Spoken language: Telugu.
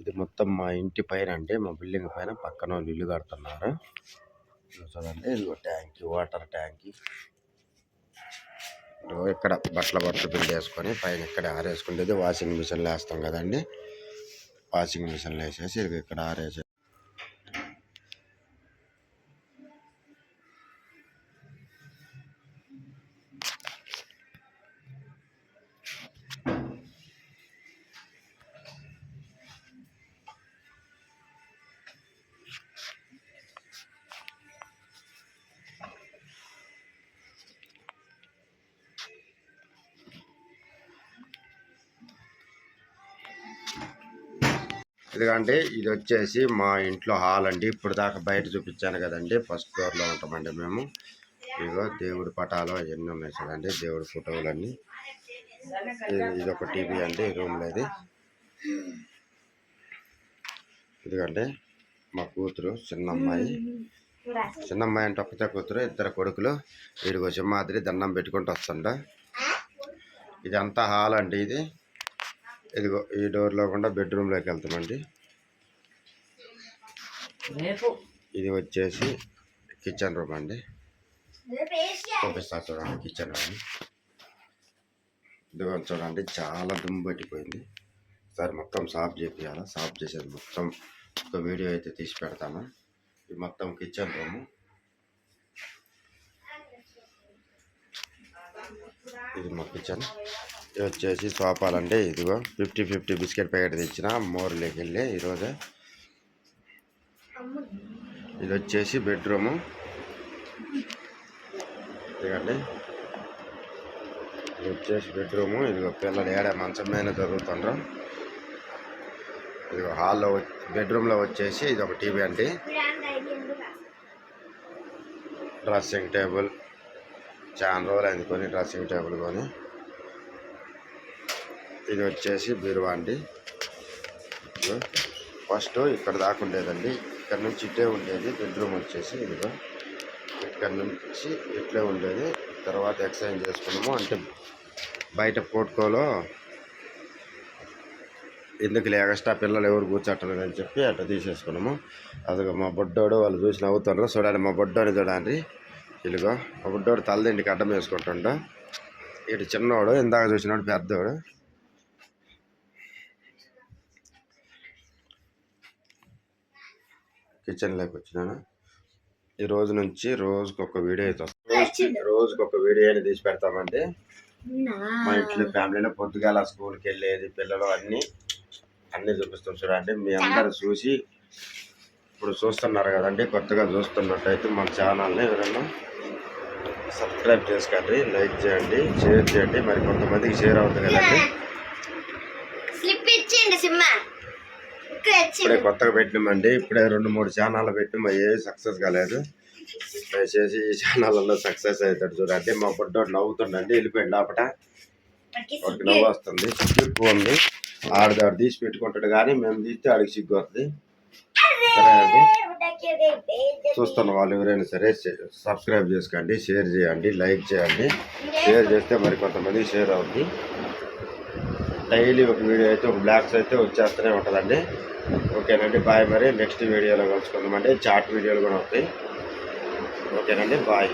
ఇది మొత్తం మా ఇంటి పైన అంటే మా బిల్డింగ్ పైన పక్కన వాళ్ళు ఇల్లు కడుతున్నారు. ఇదిగో చూడండి. ఇదిగో ట్యాంక్ వాటర్ ట్యాంక్. ఇక్కడ బట్టల బట్టలు బిల్డ్ వేసుకొని పైన ఇక్కడ ఆరేసుకుంటేది వాషింగ్ మిషన్లో వేస్తాం కదండి. వాషింగ్ మిషన్లో వేసేసి ఇక్కడ ఆరేసి ఎందుకంటే ఇది వచ్చేసి మా ఇంట్లో హాల్ అండి. ఇప్పుడు దాకా బయట చూపించాను కదండి. ఫస్ట్ ఫ్లోర్లో ఉంటామండి మేము. ఇదిగో దేవుడి పటాలు అవన్నీ ఉన్నాయి చూడండి. దేవుడి ఫోటోలన్నీ. ఇది- ఇది ఒక టీవీ అండి రూమ్లో ఇది. ఎందుకంటే మా కూతురు చిన్న అమ్మాయి చిన్న అమ్మాయి అంటే ఒక్కతే కూతురు ఇద్దరు కొడుకులు. వీడికి మాదిరి దండం పెట్టుకుంటూ వస్తుండ. ఇదంతా హాల్ అండి ఇది. ఇదిగో ఈ డోర్లో కూడా బెడ్రూమ్లోకి వెళ్తామండి. రేపు. ఇది వచ్చేసి కిచెన్ రూమ్ అండి. చూపిస్తా చూడండి కిచెన్ రూమ్ ఇదిగో చూడండి చాలా దుమ్ము పట్టిపోయింది. సరే మొత్తం సాఫ్ చేపియాలి? సాఫ్ చేసేది మొత్తం ఒక వీడియో అయితే తీసి పెడతాను. ఇది మొత్తం కిచెన్ రూమ్ ఇది మా కిచెన్ ఇది వచ్చేసి సోఫాలండి ఇదిగో ఫిఫ్టీ ఫిఫ్టీ బిస్కెట్ ప్యాకెట్ తెచ్చిన మోర్లోకి వెళ్ళి ఈరోజు. ఇది వచ్చేసి బెడ్రూము. ఇదిగండి. ఇది వచ్చేసి బెడ్రూము. ఇదిగో పిల్లలు ఏడా మంచం మీద చదువుతుండ్రు ఇదిగో హాల్లో బెడ్రూమ్లో వచ్చేసి ఇది ఒక టీవీ అండి. Dressing table. చాలా రోజులు అయింది కొని డ్రెస్సింగ్ టేబుల్ కొని. ఇది వచ్చేసి బీరువా అండి. ఫస్ట్ ఇక్కడ దాకా ఉండేదండి. ఇక్కడ నుంచి ఇటే ఉండేది. బెడ్రూమ్ వచ్చేసి ఇదిగో ఇక్కడ నుంచి ఇట్లే ఉండేది. తర్వాత ఎక్స్చేంజ్ చేసుకున్నాము. అంటే బయట పోట్కోలో ఎందుకు లేకస్టా పిల్లలు ఎవరు కూర్చోట్టలేదు అని చెప్పి అట్లా తీసేసుకున్నాము. అదిగో మా బొడ్డోడు వాళ్ళు చూసి నవ్వుతున్నారు. చూడండి మా బొడ్డోని చూడండి. ఇదిగో మా బొడ్డోడు తలదింటికి అడ్డం వేసుకుంటుండ. ఇటు చిన్నోడు ఇందాక చూసినోడు పెద్దోడు. కిచెన్లోకి వచ్చినాను. ఈ రోజు నుంచి రోజుకి ఒక వీడియో అయితే రోజుకి ఒక వీడియో అనేది తీసి పెడతామండి. మా ఇంట్లో ఫ్యామిలీలో పొద్దుగాల స్కూల్కి వెళ్ళేది పిల్లలు అన్నీ అన్నీ చూపిస్తాం చూడండి. మీ అందరు చూసి ఇప్పుడు చూస్తున్నారు కదండి కొత్తగా చూస్తున్నట్టయితే మన ఛానల్ని ఎవరైనా సబ్స్క్రైబ్ చేసుకోండి లైక్ చేయండి షేర్ చేయండి. మరి కొంతమందికి షేర్ అవుతుంది కదండి. ఇప్పుడే కొత్తగా పెట్టినామండి. ఇప్పుడే రెండు మూడు ఛానళ్ళు పెట్టినాం. అవి ఏ సక్సెస్ కాలేదు. దయచేసి ఈ ఛానళ్ళలో సక్సెస్ అవుతాడు చూడండి మా బుడ్డోడు నవ్వుతుండండి. వెళ్ళిపోయింది లోపట. వాడికి నవ్వు వస్తుంది. సిగ్గు ఎక్కువ ఉంది. ఆడిది ఆడు తీసి పెట్టుకుంటాడు కానీ మేము తీస్తే ఆడికి సిగ్గు వస్తుంది. చూస్తున్న వాళ్ళు ఎవరైనా సరే సబ్స్క్రైబ్ చేసుకోండి షేర్ చేయండి లైక్ చేయండి. షేర్ చేస్తే మరి కొంతమంది షేర్ అవుతుంది డైలీ ఒక వీడియో అయితే ఒక బ్లాగ్స్ అయితే వచ్చేస్తూనే ఉంటుందండి. ఓకేనండి బాయ్ మరి. నెక్స్ట్ వీడియోలో కలుసుకుందామండి. చాట్ వీడియోలు కూడా వస్తాయి ఓకేనండి బాయ్.